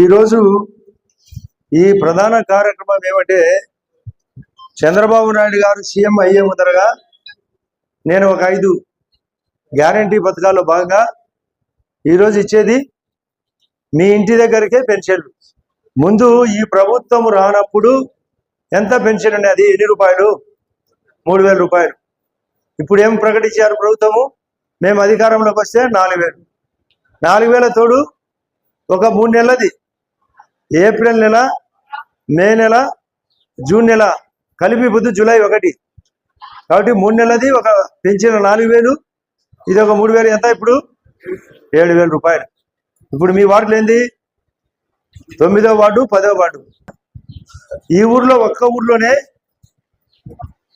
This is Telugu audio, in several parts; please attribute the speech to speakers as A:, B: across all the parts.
A: ఈరోజు ఈ ప్రధాన కార్యక్రమం ఏమంటే చంద్రబాబు నాయుడు గారు సీఎం అయ్యే ముందరగా నేను ఒక ఐదు గ్యారంటీ పథకాల్లో భాగంగా ఈరోజు ఇచ్చేది మీ ఇంటి దగ్గరికే పెన్షన్లు. ముందు ఈ ప్రభుత్వం రానప్పుడు ఎంత పెన్షన్ అనేది ఎన్ని రూపాయలు? మూడు వేల రూపాయలు. ఇప్పుడు ఏం ప్రకటించారు ప్రభుత్వము? మేము అధికారంలోకి వస్తే నాలుగు వేలు. నాలుగు వేల తోడు ఒక మూడు నెలలది. ఏప్రిల్ నెల మే నెల జూన్ నెల కలిపి పొద్దు జూలై ఒకటి. కాబట్టి మూడు నెలది ఒక పెంచిన నాలుగు వేలు ఇది ఒక మూడు వేలు ఎంత ఇప్పుడు? ఏడు వేల రూపాయలు. ఇప్పుడు మీ వార్డులు ఏంది? తొమ్మిదో వార్డు పదో వార్డు. ఈ ఊర్లో ఒక్క ఊర్లోనే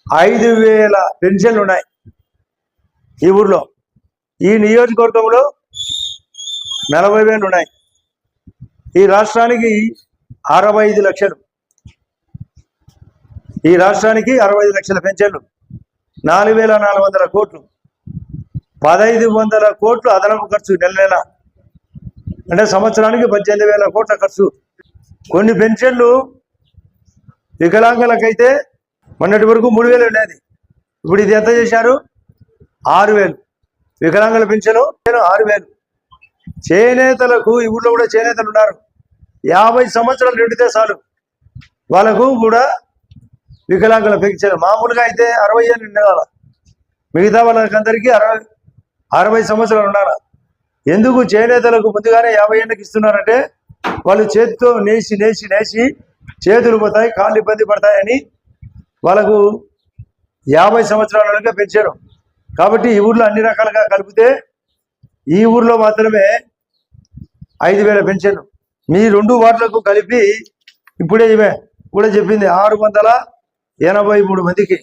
A: ఐదు వేల పెన్షన్లు ఉన్నాయి ఈ ఊర్లో. ఈ నియోజకవర్గంలో నలభై వేలు ఉన్నాయి. ఈ రాష్ట్రానికి అరవై ఐదు లక్షలు. ఈ రాష్ట్రానికి అరవై ఐదు లక్షల పెన్షన్లు. నాలుగు వేల నాలుగు వందల కోట్లు. పదహైదు వందల కోట్లు అదనపు ఖర్చు నెల నెల. అంటే సంవత్సరానికి పద్దెనిమిది వేల కోట్ల ఖర్చు. కొన్ని పెన్షన్లు వికలాంగులకైతే మొన్నటి వరకు మూడు వేలు ఉండేది. ఇప్పుడు ఇది ఎంత చేశారు? ఆరు వేలు. వికలాంగుల పెన్షన్ ఆరు వేలు. చేనేతలకు ఈ ఊళ్ళో కూడా చేనేతలు ఉన్నారు. యాభై సంవత్సరాలు నిండితే చాలు వాళ్ళకు కూడా వికలాంగుల పెంచారు మామూలుగా అయితే అరవై ఏళ్ళు ఉండాల మిగతా వాళ్ళకందరికీ అరవై అరవై సంవత్సరాలు ఉండాలి. ఎందుకు చేనేతలకు ముందుగానే యాభై ఏళ్ళకి ఇస్తున్నారంటే వాళ్ళు చేతితో నేసి నేసి నేసి చేతులు పోతాయి కాళ్ళు ఇబ్బంది పడతాయని వాళ్ళకు యాభై సంవత్సరాలుగా పెంచారు కాబట్టి ఈ ఊర్లో అన్ని రకాలుగా కలిపితే ఈ ఊర్లో మాత్రమే ఐదు వేల పెన్షన్. మీ రెండు వార్డులకు కలిపి ఇప్పుడే ఇవే కూడా చెప్పింది ఆరు వందల ఎనభై మూడు మందికి.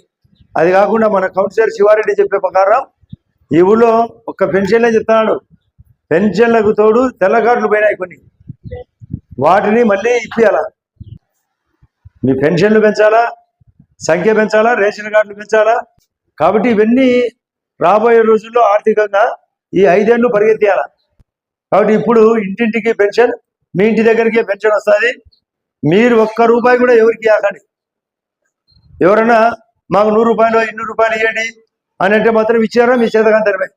A: అది కాకుండా మన కౌన్సిలర్ శివారెడ్డి చెప్పే ప్రకారం ఈ ఊళ్ళో ఒక్క పెన్షన్లే చెప్తున్నాడు. పెన్షన్లకు తోడు తెల్ల కార్డులు పోయినాయి కొన్ని. వాటిని మళ్ళీ ఇప్పియాలా? మీ పెన్షన్లు పెంచాలా? సంఖ్య పెంచాలా? రేషన్ కార్డులు పెంచాలా? కాబట్టి ఇవన్నీ రాబోయే రోజుల్లో ఆర్థికంగా ఈ ఐదేళ్ళు పరిగెత్తేయాల? కాబట్టి ఇప్పుడు ఇంటింటికి పెన్షన్ మీ ఇంటి దగ్గరికి పెన్షన్ వస్తుంది. మీరు ఒక్క రూపాయి కూడా ఎవరికి ఆకండి ఎవరైనా మాకు నూరు రూపాయలు ఇన్ని రూపాయలు ఇవ్వండి అని అంటే మాత్రం ఇచ్చారా? మీ చేతకాంతరమే